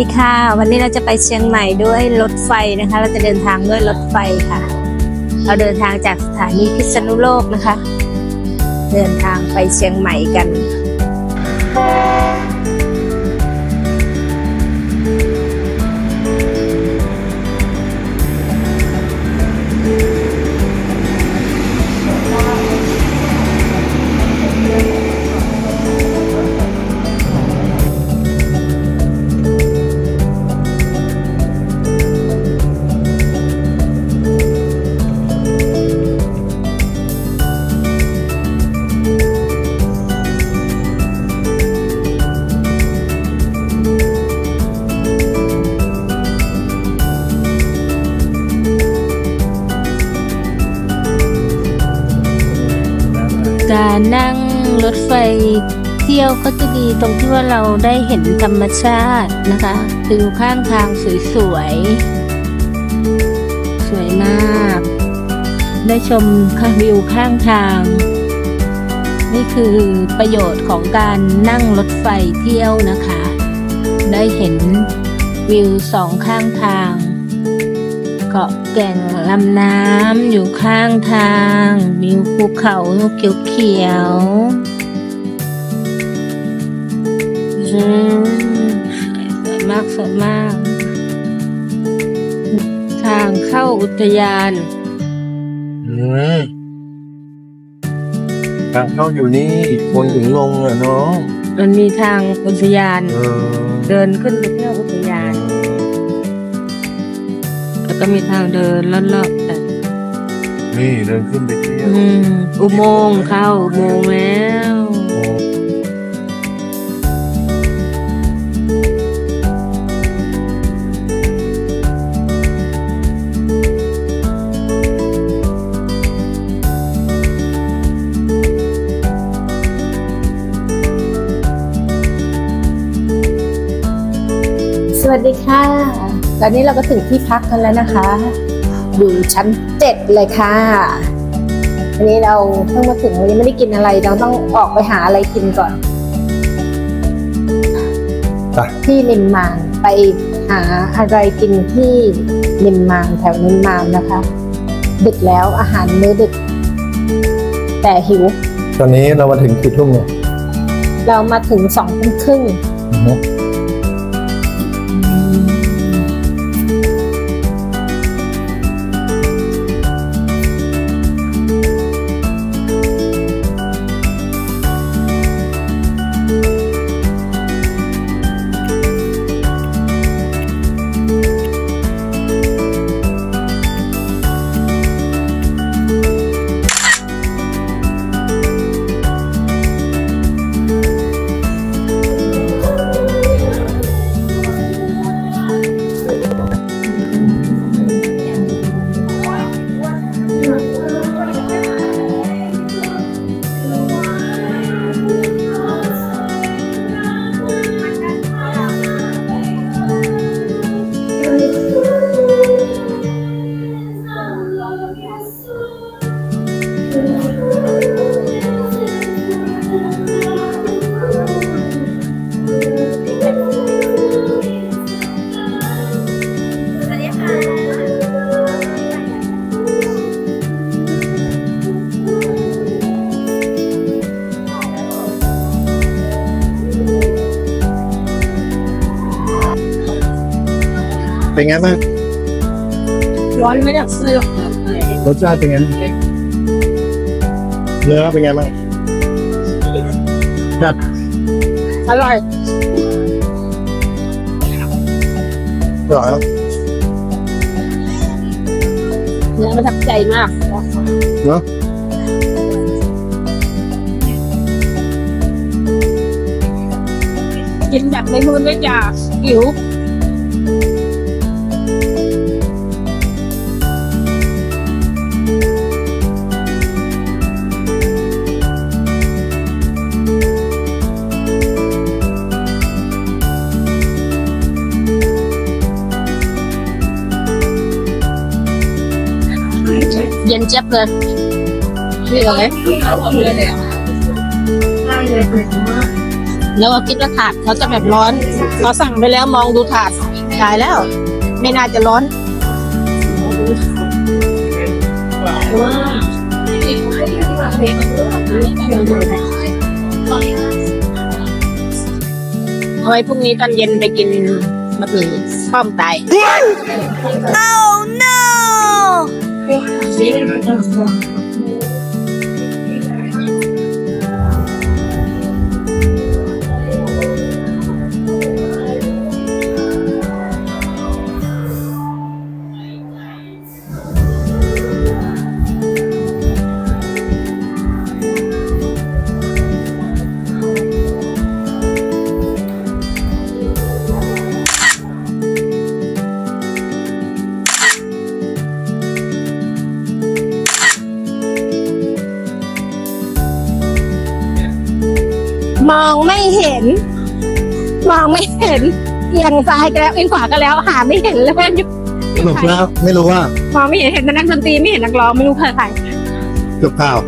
วัสดีค่ะ วันนี้เราจะไปเชียงใหม่ด้วยรถไฟนะคะ เราจะเดินทางด้วยรถไฟค่ะ เราเดินทางจากสถานีพิษณุโลกนะคะ เดินทางไปเชียงใหม่กัน ที่ยวก็จะดีตรงที่ว่าเราได้เห็นธรรมชาตินะคะวิวข้างทางสวยๆ สวยมาก ได้ชมวิวข้างทาง นี่คือประโยชน์ของการนั่งรถไฟเที่ยวนะคะ ได้เห็นวิวสองข้างทาง เกาะแก่งลำน้ำอยู่ข้างทางมีภูเขาเขียวๆ อืมสวยมากสวยมาก ทางเข้าอุทยาน อืมทางเข้าอยู่นี่คนถึงลงอะเนาะมันมีทางอุทยาน เออเดินขึ้นไปเที่ยวอุทยาน แล้วก็มีทางเดินลอดๆแต่นี่เดินขึ้นไปเที่ยว อืมอุโมงค์เข้าอุโมงค์แล้ว ตอนนี้เราก็ถึงที่พักกันแล้วนะคะ อยู่ชั้นเจ็ดเลยค่ะอันนี้เราเพิ่งมาถึงเรายังไม่ได้กินอะไร เราต้องออกไปหาอะไรกินก่อนไปที่นิมมานไปหาอะไรกินที่นิมมานแถวนิมมานนะคะ ดึกแล้วอาหารมื้อดึก แต่หิว ตอนนี้เรามาถึงกี่ทุ่มเนี่ยเรามาถึงสองทุ่มครึ่ง ไงบ้างร้อนไม่อยากซื้อรสชาติเป็นไงเนื้อเป็นไงบ้างครับอร่อยอร่อยครับเนื้อประทับใจมากเนาะกินแบบไม่มือไม่อยากหิว เย็นเจี๊ยบเลยนี่เลยแล้วก็คิดว่าถาดเขาจะแบบร้อนพอสั่งไปแล้วมองดูถาดตายแล้ว ไม่น่าจะร้อนเอาไว้พรุ่งนี้ตอนเย็นไปกินมะเขือป้อมไต ม เห็นเอียงซ้ายก็แล้วเอียงขวาก็แล้วหาไม่เห็นเลยว่าอยู่สรุปแล้วไม่รู้ว่ามองไม่เห็นเห็นแต่นักดนตรีไม่เห็นนักร้องไม่รู้ใครใคร จบข่าว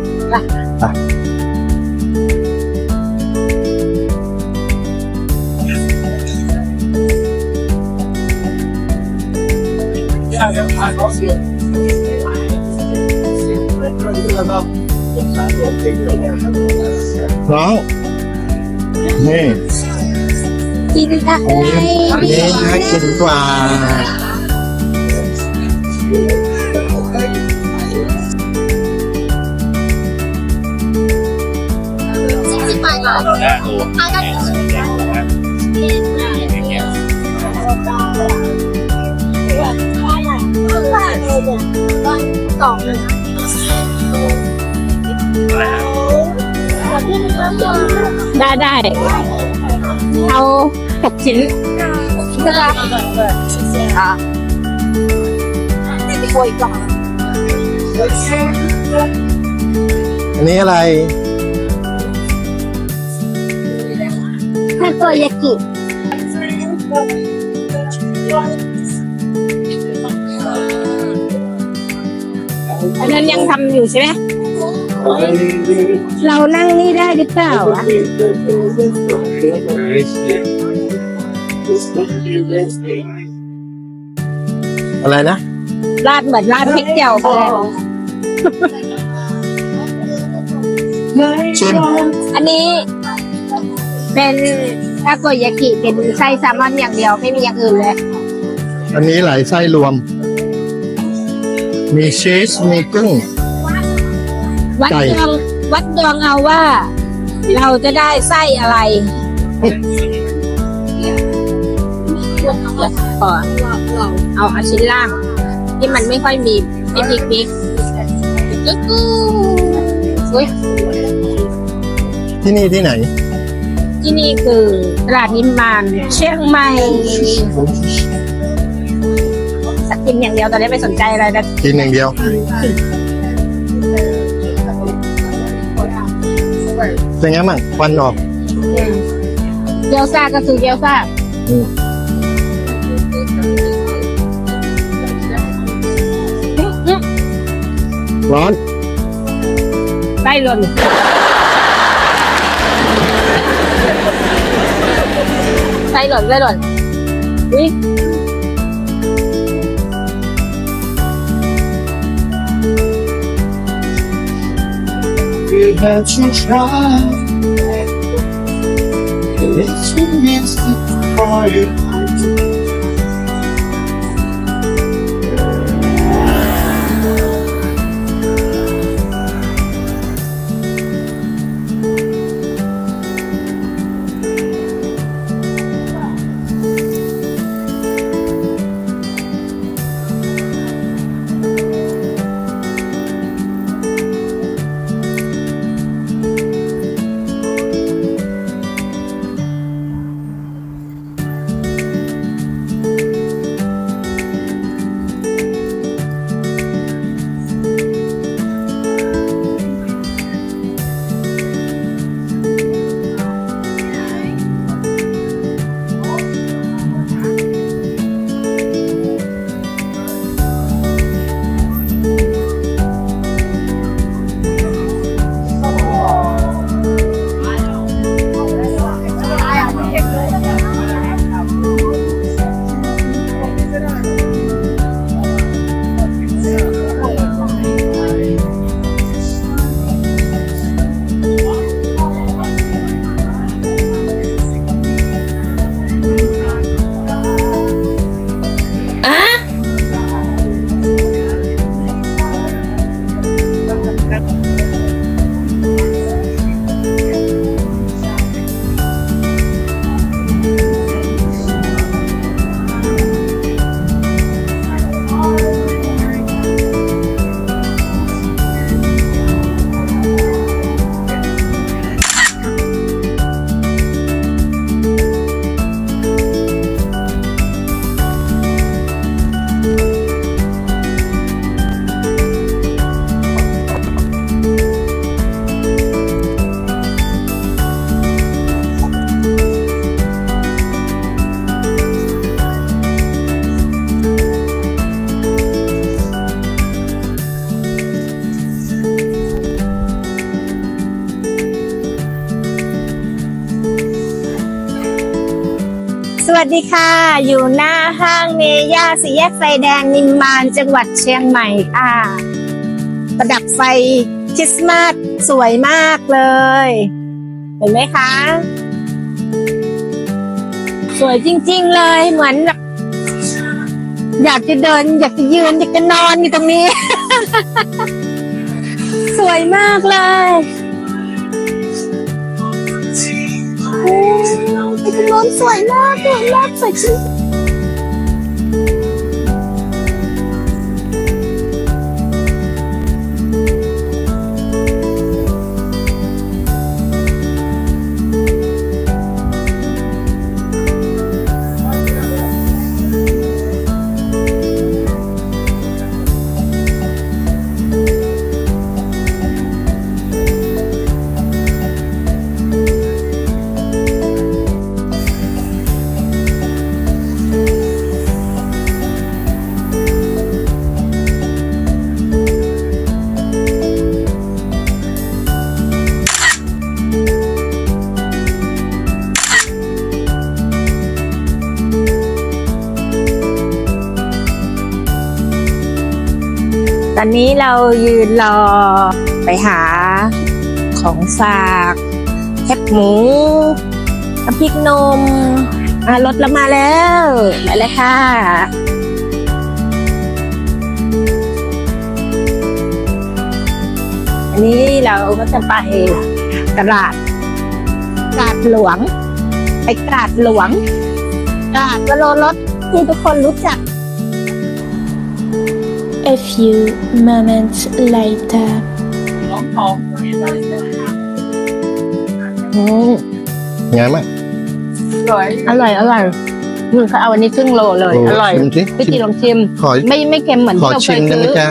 น้องนี่ กินอะไรอันนี้น่ากินกว่าได้ได้ เอาหกชิ้นใช่ไหมอะโวยกล่องอันนี้อะไรทาโกยากิอันนั้นยังทำอยู่ใช่ไหม เรานั่งนี่ได้หรือเปล่าอะอะไรนะราดเหมือนราดพริกเจียวไปเลยชิมอันนี้เป็นทาโกยากิเป็นไส้แซลมอนอย่างเดียวไม่มีอย่างอื่นเลย อันนี้หลายไส้รวม มีชีสมีกุ้ง วัดไก่ ดวงวัดดวงเอาว่า เราจะได้ไส้อะไรก่อนเอาอาชิ้นล่าง ที่มันไม่ค่อยมีไม่พริกพริกกึ๊กกูอุ๊ยที่นี่ที่ไหน ที่นี่คือตลาดนิมมานเชียงใหม่สักกินอย่างเดียวตอนนี้ไม่สนใจอะไรนะกินอย่างเดียว เป็นไงบ้างควันออกเกี๊ยวซ่าก็คือเกี๊ยวซ่าอืมอื้ออื้อร้อนไส้หล่นไส้หล่นไส้หล่นอุ้ย you had to try. It's a means to cry. ดีค่ะ อยู่หน้าห้างเมย่าสี่แยกไฟแดงนิมมานจังหวัดเชียงใหม่ค่ะ ประดับไฟคริสต์มาสสวยมากเลย เห็นไหมคะ สวยจริง ๆ เลยเหมือนแบบอยากจะเดิน อยากจะยืน อยากจะนอนอยู่ตรงนี้ สวยมากเลย โอ้ยตรงโน้นสวยมากสวยมากสวยจริง อนนี้เรายืนรอไปหาของฝากแคบหมูน้ำพริกนมรถเรามาแล้วไปเลยค่ะ อันนี้เราก็จะไปตลาดตลาดหลวง ไปตลาดหลวงตลาดวโรรถที่ทุกคนรู้จัก A few moments later. อืมไงบ้างอร่อยอร่อยอืมเขาเอาอันนี้ครึ่งโลเลย โอร่อยชิมสิพี่จีลองชิม ขอไม่ไม่เค็มเหมือนขอที่เราเคชิยมได้ซื้ไหมอจ๊ะ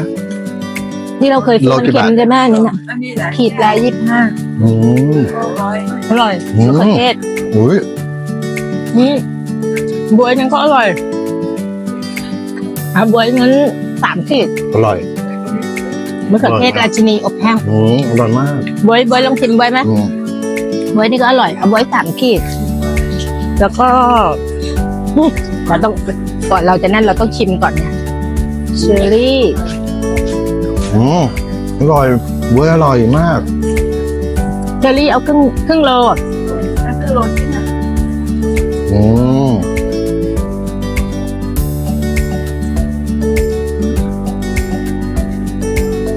ที่เราเคยซื้อโลมันกี่เค็บาท มใช่ไหมอันนี่น่ะขีดละยี่สิบห้าอืมอร่อยอืม มะเขือเทศอุ้ยอืมบวยนั้นก็อร่อยอะบวยนั้น สามขีดอร่อยมะเขือเทศอร่อยมากราชินีอบแห้งอืมอร่อยมากบวยบวยลองชิมบวยไหมอืมบวยนี่ก็อร่อยเอาบวยสามขีด แล้วก็อืมเราต้องก่อนเราจะนั่นเราต้องชิมก่อนเนี่ยเชอร์รี่อืมอร่อยเว้ยอร่อยมากเชอรี่เอาครึ่งครึ่งโลอืม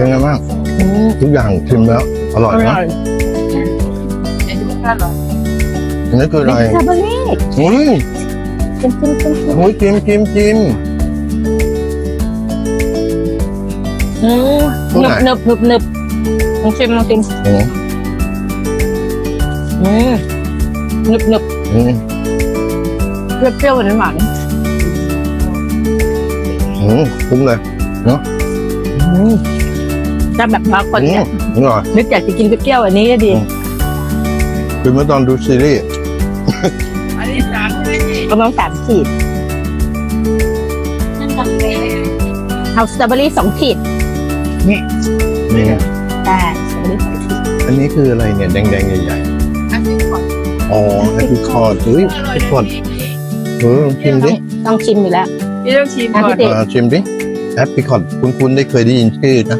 เป็นไงบ้างอืมทุกอย่างชิมแล้ว อร่อยอนะร่อยอันนี้คืออะไรสตรอเบอรี่อุ้ยชิมชิมชิมชิมอุ้ยจิ้มจิ้มจิ้มอืมตรงหไหนนึบหนึบหนึบหนึบลองชิมลองชิมอืมอืมหนึบหนึบอืมเปรี้ยวเปรี้ยวหวานหวานอืมคุ้มเลยอืม ถ้าแบบบางคนอืเนี่มยอร่อยนึกอยากจะกินเปรี้ยวๆอันนี้ก็ดีอืมคือเมื่อตอนดูซีรีส์ประมาณสามขีดเอาสตรอเบอรี่สองขีดอืมได้สตรอเบอรี่สองขีดอันนี้คืออะไรเนี่ยแดงๆใหญ่ๆอ๋อแอปเปิลคอร์ดเฮ้ยแอปเปิลคอร์ดเออลองชิมดิต้องชิมอยู่แล้วพี่ต้องชิมอะก่อพี่นเต้อ่าชิมดิแอปเปิลคอร์ดคุณๆได้เคยได้ยินชื่อนะ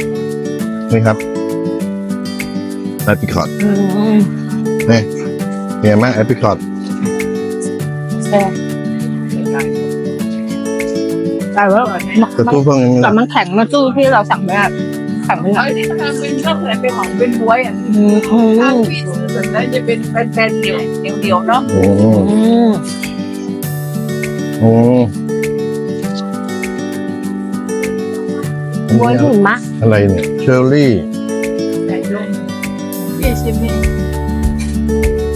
นี่ครับแอปเปิลคอร์ดอืมเนี่ยมากแอปเปิลคอร์ดใช่แต่ว่ามันแต่ตัวพวกนี้แต่มันแข็งมาสู้ที่เราสั่งไม่ได้แข็งไปหน่เอาอยที่ทำเป็นก็เหมือนเป็นของเป็นบ๊วยอะอืมอืถ้ามพี่ซื้อแบบนั้นจะเป็นแบนๆเดียวเดียวๆเนาะโอ้อืมโอ้บวยหิมะ อะไรเนี่ยเชอร์รี่ใส่ลงพี่ชิมให้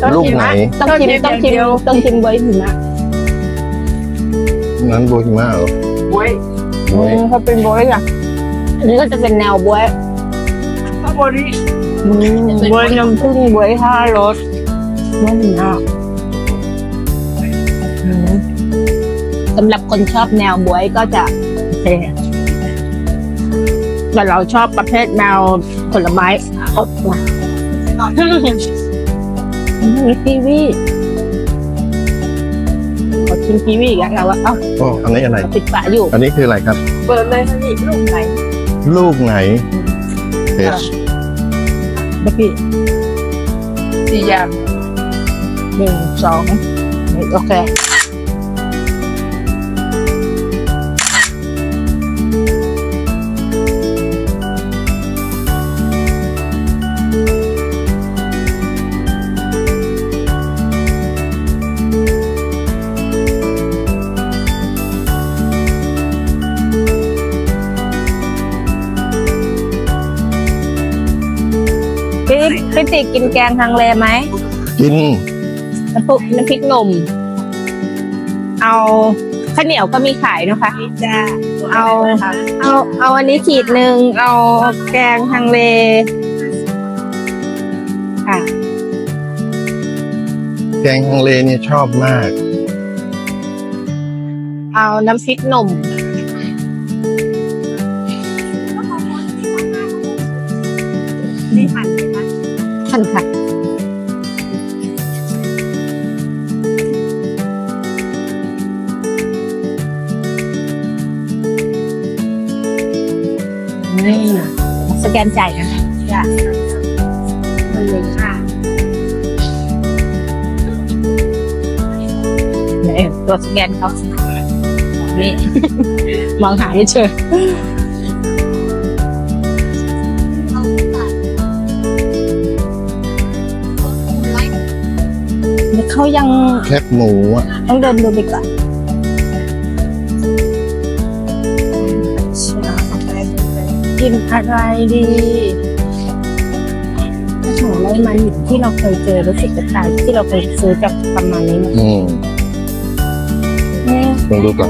ต้องลูกชิมไหนนะต้องชิมต้องชิมต้องชิมบวยหิมะนั้นโบฮิมาเหรอบ๊วยโอ้ยอืมเขาเป็นบวยอะอันนี้ก็จะเป็นแนวบวยข้าวโพดนี่อืมบวยน้ำผึ้งบวยห้ารสบวยหิมะอืมสำหรับคนชอบแนวบวยก็จะโอเค แต่เราชอบประเภทแนวผลไม้ครบว่ะมีทีวีขอชชิมกีวีอีกแล้วเราว่าเอ้าอ๋ออันนี้อะไร ปิดฝาอยู่ อันนี้คืออะไรครับ เปิดเลยค่ะนี่ลูกไหนลูกไหนเทสเมื่อกี้สี่อย่างหนึ่งสองโอเค พี่พี่ติกินแกงทางเลไหมกินน้ำปุน้ำพริกหนุ่ม เอาข้าวเหนียวก็มีขายเนอะคะ จ้าเอาเอาเอาอันนี้ขีดหนึ่งเอาแกงทางเลค่ะ แกงฮังเลเนี่ยชอบมาก เอาน้ำพริกหนุ่ม ท่านค่ะ นี่สแกนจ่ายนะคะมันเลยค่ะเนี่ยตัวสแกนเขานี่ มองหาไม่เจอ เขายังแคบหมูอะต้องเดินดูดีกว่ากินอะไรดีถ้าหมูไรมันที่เราเคยเจอรู้สึกจะขายที่เราเคยซื้อจากประมาณนี้นะอืมนี่ลองดูก่อน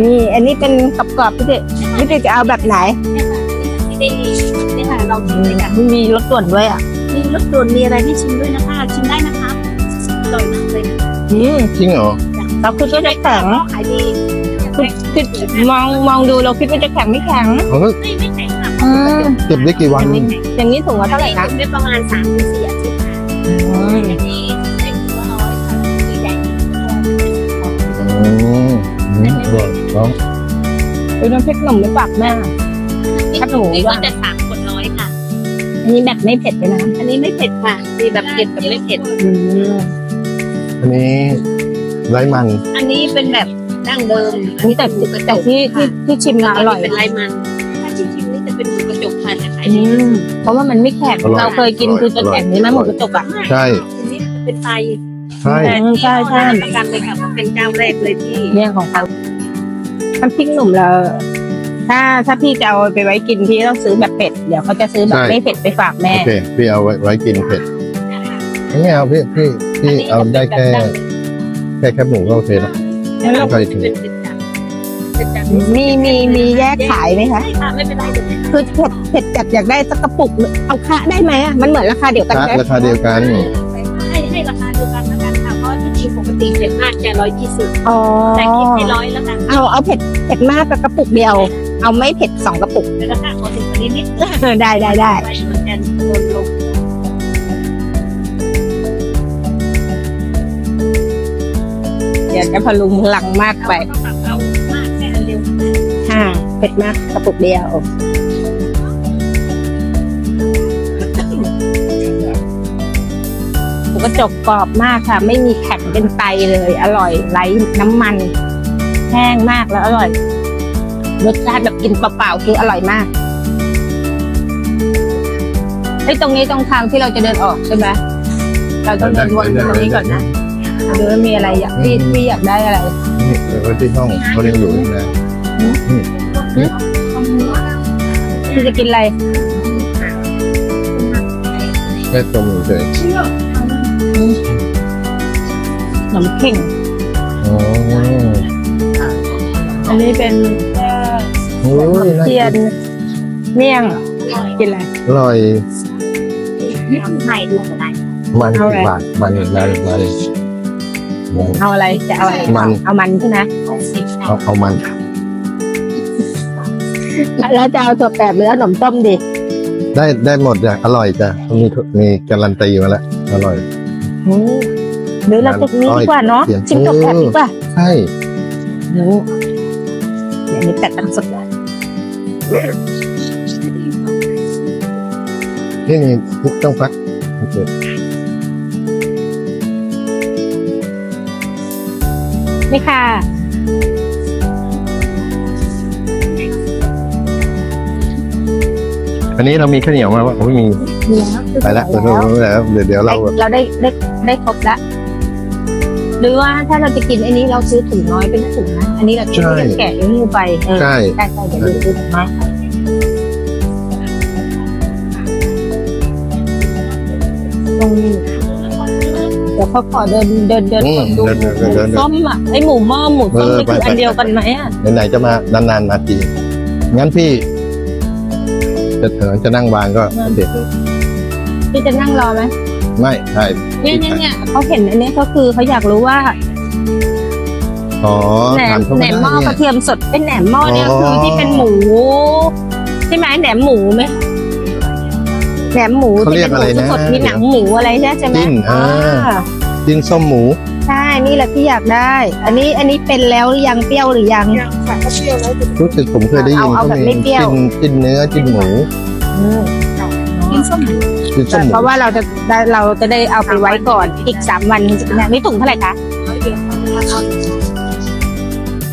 นี่ อันนี้เป็นกรอบๆพี่เด็พี่เด็จะเอาแบบไหนนี่นี่ค่ะเราชิมเลยค่ะมีรสด่วนด้วยอะมีรสด่วนมีอะไรให้ชิมด้วยนะคะชิมได้นะคะอ ร่อยมากเลยนะอืมจริงเหรอเราคิดว่าจะแข็งขายดีคิดคิดมองมองดูเราคิดว่าจะแข็งไม่แข็งเขาก็ไม่ไม่แข็งค่ะอืมเก็บได้กี่วันไม่แข็งอย่างนี้ถุงละเท่าไหร่คะได้ประมาณสามถึงสี่อาทิตย์ค่ะอันนี้ได้ถือว่าน้อยค่ะมีใหญ่อืมอืมอร่อยเนาะเป็นน้ำพริกหนุ่มไม่ปากแม่ครับหนูนี่ก็จะสามคนร้อยค่ะ อันนี้แบบไม่เผ็ดเลยนะ อันนี้ไม่เผ็ดค่ะมีแบบเผ็ดกับไม่เผ็ดอืม อันนี้ไร้มัน อันนี้เป็นแบบดั้งเดิมอันนี้แต่แต่ที่ที่ที่ชิมมาอร่อยเป็นไรมันถ้าชิมๆนี่จะเป็นหมูกระจกค่ะจะขายอืดีมเพราะว่ามันไม่แข็งอร่อยเราเคยกินอร่อยคือจะแข็งนี่ไหมหมูกระจกอะ ใช่ อันนี้จะเป็นไตใช่ อืมใช่ใช่ ประกันเลยค่ะเพราะเป็นเจ้าแรกเลยที่เนี่ยของเขาน้ำพริกหนุ่มเราถ้าถ้าพี่จะเอาไปไว้กินพี่ต้องซื้อแบบเผ็ดเดี๋ยวเขาจะซื้อแบบไม่เผ็ดไปฝากแม่ โอเค พี่เอาไว้ไว้กินเผ็ด ไม่เอาพี่พี่ พี่เอาได้แค่แค่แคบหมูก็โอเคแล้วไม่ค่อยถึงเป็นเป็นจัดเป็นจัดมีมีมีแยกขายไหมคะใช่ค่ะไม่เป็นไรเดี๋ยวนี้คือเผ็ดเผ็ดจัดอยากได้สักกระปุกเอาค่าได้ไหมอะมันเหมือนราคาเดียวกันราไหมราคาเดียวกันให้ให้ราคาเดียวกันแล้วกันค่ะเพราะที่จริงปกติเผ็ดมากจะร้อยยี่สิบอ๋อแต่คิดให้ร้อยแล้วกันเอาเอาเผ็ดเผ็ดมากกับกระปุกเดียว เอาไม่เผ็ดสองกระปุกแล้วก็ขอถึงวันนี้นิดได้ได้ได้ไปเหมือนกันโดนลง ดี๋ยวจะพลุงพลังมากไปมากแค่เร็วค่ะเผ็ดมากกระปุกเดียวกระจกกรอบมากค่ะ ไม่มีแข็งเป็นไตเลย อร่อยไร้น้ำมัน แห้งมากแล้วอร่อยรสชาติแบบกินเปล่าๆคืออร่อยมากไอ้ตรงนี้ตรงทางที่เราจะเดินออกใช่ไหมเราต้องเดินวนตรงนี้ก่อนนะ ดูว่ามีอะไรอยากพี่พี่อยากได้อะไร นี่แล้วก็ที่ห้องเขาเรียนอยู่นี่นะพี่จะกินอะไรแค่ตรงเฉยขนมเข่ง ๆอ๋ออันนี้เป็นโอ้ยน่าเทียกินนเมี่ยง กินอะไร อร่อย ทำให้ดูก็ได้มันเอาสิอะไรบบาทมันมันมันมัน เอาอะไรจะเอาอะไรมัน เอามันใช่ไหมสิบเอาเอามันแล้วจะเอาถั่วแปบหรือเอาขนมต้มดีได้ได้หมดจ้ะอร่อยจ้ะมีมีการันตีมาแล้วอร่อยอืมหรือเราจะนี้ดีกว่าเนาะเขียนชิมกับแกะดีกว่าใช่นี่เดี๋ยวนี้แกะตั้งสดเลยนี่นี่ต้องฟักโอเค นี่ค่ะ อันนี้เรามีข้าวเหนียวมาว่าโอ้ยมีไปแล้วเดี๋ยวเราเดี๋ยวเดี๋ยวเราแบบเราได้ได้ได้ครบละหรือว่าถ้าเราจะกินอันนี้เราซื้อถุงน้อยเป็นถุงนะ อันนี้เราจะไม่ได้แกะยังไปเออใช่ใช่ใช่เดี๋ยวดูดูถุงน้อยตรงนี้ เดี๋ยวเขาขอเดินเดินเดินอืมดูเดินเดินหมูเดินเดินส้มอะไอหมูหม้อหมูส้มเออนี่คือไปไปอันเดียวกันไหมอะไหนๆจะมานานๆมาทีงั้นพี่ จะเออจะนั่งวางก็โอเคพี่จะนั่งรอไหมไม่ใช่เนี่ยเนี่ยเนี่ยเขาเห็นอันเนี้ยก็คือเขาอยากรู้ว่าอ๋อแหนถามมเขาแหนไม่มหม้อได้กระเนี่ยเทียมสดเป็นแหนมหม้อเนี่ยอ๋อ คือที่เป็นหมูใช่ไหมแหนมหมูไหมแหนมหมูเขาที่เรียเป็กนหอะไรมูนะสดๆมีหนังหมูอะไรใช่ใช่ไหมจิ้นอ่าอ่า ดินส้มหมู ใช่นี่แหละที่อยากได้ อันนี้อันนี้เป็นแล้วหรือยังเปรี้ยวหรือยังรู้สึกผมเคยได้ยินเอาเอาเขาแบบไม่เปรี้ยว จิ้นจิ้นเนื้อจิ้นหมูอืมจิ้นส้มหมูเพราะว่าเราจะได้เราจะได้เอาไปไว้ก่อนอีกสามวันถึงจะนี่ถุงเท่าไหร่คะ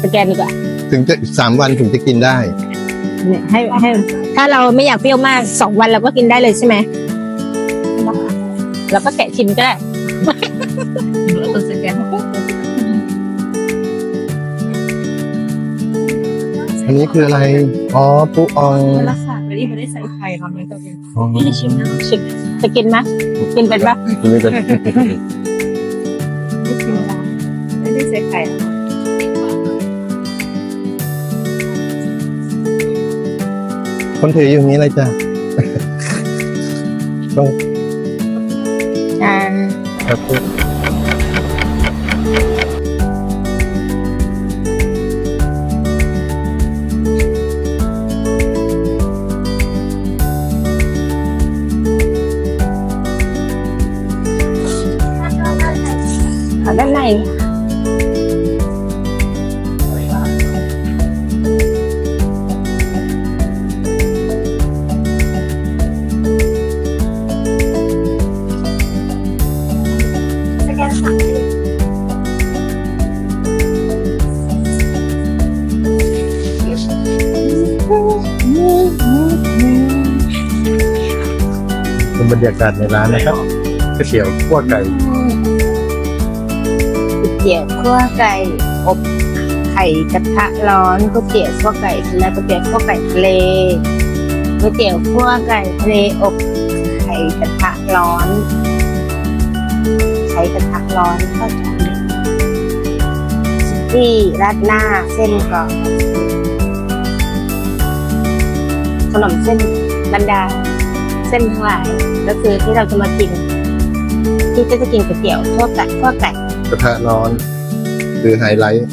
สแกนดีกว่าถึงจะสามวันถึงจะกินได้ เนี่ยให้ให้ ถ้าเราไม่อยากเปรี้ยวมากสองวันเราก็กินได้เลยใช่ไหมเราก็แกะชิมก็ได้ อันนี้คืออะไร อ๋อปูอองลักษณะไม่ได้ไม่ได้ใส่ไข่ทำเลยตัวเองอ๋อนี่ชิมนะชิมจะกินไหมกินเป็นปะนี่เป็นไม่ชิมนะไม่ได้ใส่ไข่คนถืออยู่อย่างนี้เลยจ้ะอ่าครับ บรรยากาศในร้านนะครับก๋วยเตี๋ยวขั้วไก่ก๋วยเตี๋ยวคั่วไก่อบไข่กระทะร้อนก๋วยเตี๋ยวคั่วไก่และก๋วยเตี๋ยวคั่วไก่ทะเลก๋วยเตี๋ยวคั่วไก่ทะเลอบไข่กระทะร้อนไข่กระทะร้อนเข้าใจที่ราดหน้าเส้นกรอบขนมเส้นบรรดา เส้นทั้งหลาย ก็คือที่เราจะมากิน ที่จะจะกินก๋วยเตี๋ยวทั่วไก่ทั่วไก่กระทะร้อนคือไฮไลท์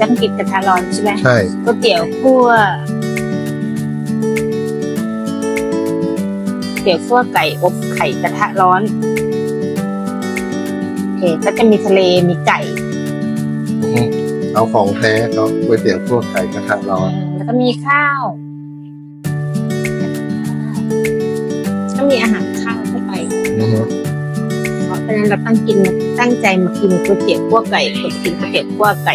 จะกินกระทะร้อนใช่ไหมใช่ก๋วยเตี๋ยวคั่วเตี๋ยวคั่วไก่อบไข่กระทะร้อนโอเคก็จะมีทะเลมีไก่อือฮึเอาของแท้เขาก๋วยเตี๋ยวขั้วไก่กระทะร้อน แล้วก็มีข้าว ก็มีอาหารข้าวเข้าไปอือฮึเพราะฉะนั้นเราตั้งกินตั้งใจมากินก๋วยเตี๋ยวคั่วไก่มากินก๋วยเตี๋ยวคั่วไก่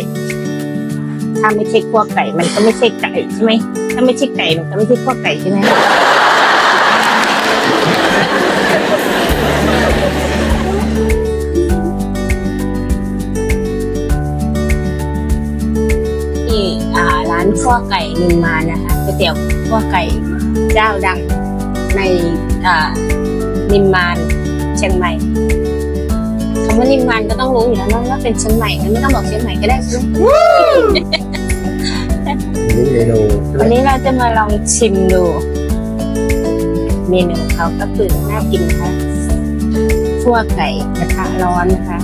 ถ้าไม่ใช่คั่วไก่ มันก็ไม่ใช่ไก่ใช่ไหมถ้าไม่ใช่ไก่มันก็ไม่ใช่คั่วไก่ใช่ไหมที่อ่าร้านคั่วไก่นิมมานนะคะก๋วยเตี๋ยวคั่วไก่เจ้าดังในอ่า นิมมานเชียงใหม่คำว่านิมมานก็ต้องรู้อยู่แล้วเนอะว่าเป็นเชียงใหม่นะไม่ต้องบอกเชียงใหม่ก็ได้ใช่ไหมนี่เมนูใช่ไหมวันนี้เราจะมาลองชิมดู เมนูของเขาก็คือน่ากินนะคะคั่วไก่กระทะร้อนนะคะ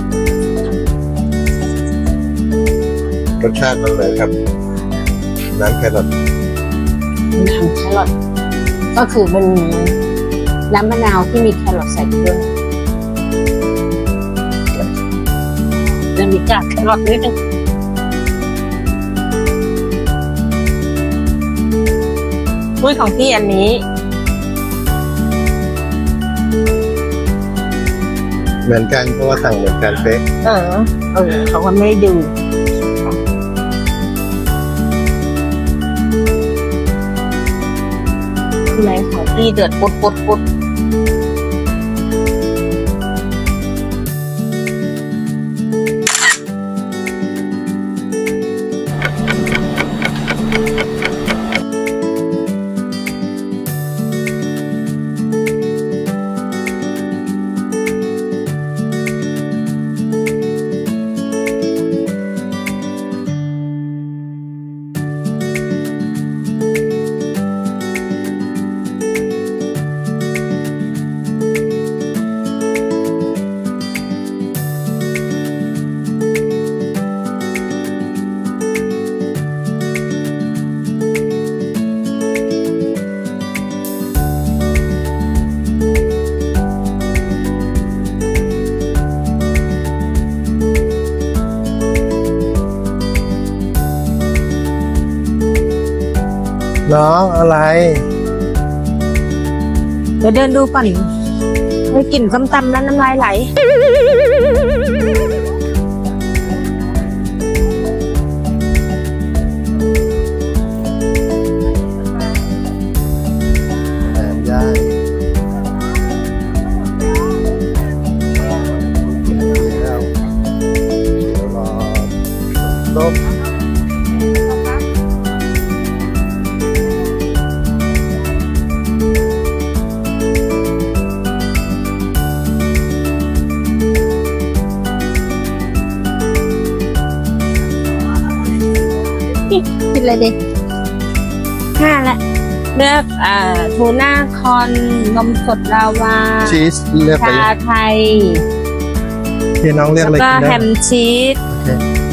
รสชาติมันเลยครับน้ำแครอทน้ำแครอทก็คือเป็น น้ำมะนาวที่มีแครอทใส่อยู่ด้วยจากแครอทนิดนึงอุ้ยของพี่อันนี้ เหมือนกันเพราะว่าสั่งเหมือนกันเป๊ะเออ เออเขาก็ไม่ดูทำไมของพี่เดือดปุดปุดปุด อะไรเดี๋ยวเดินดูก่อนไปกลิ่นส้มตำแล้วน้ำลายไหล กอ่าทูน่าคอนนมสดลาวาชีสเลือกไปชาไทยที่น้องเรียกแล้วอะไรก็กินแฮได้มชีส โอเค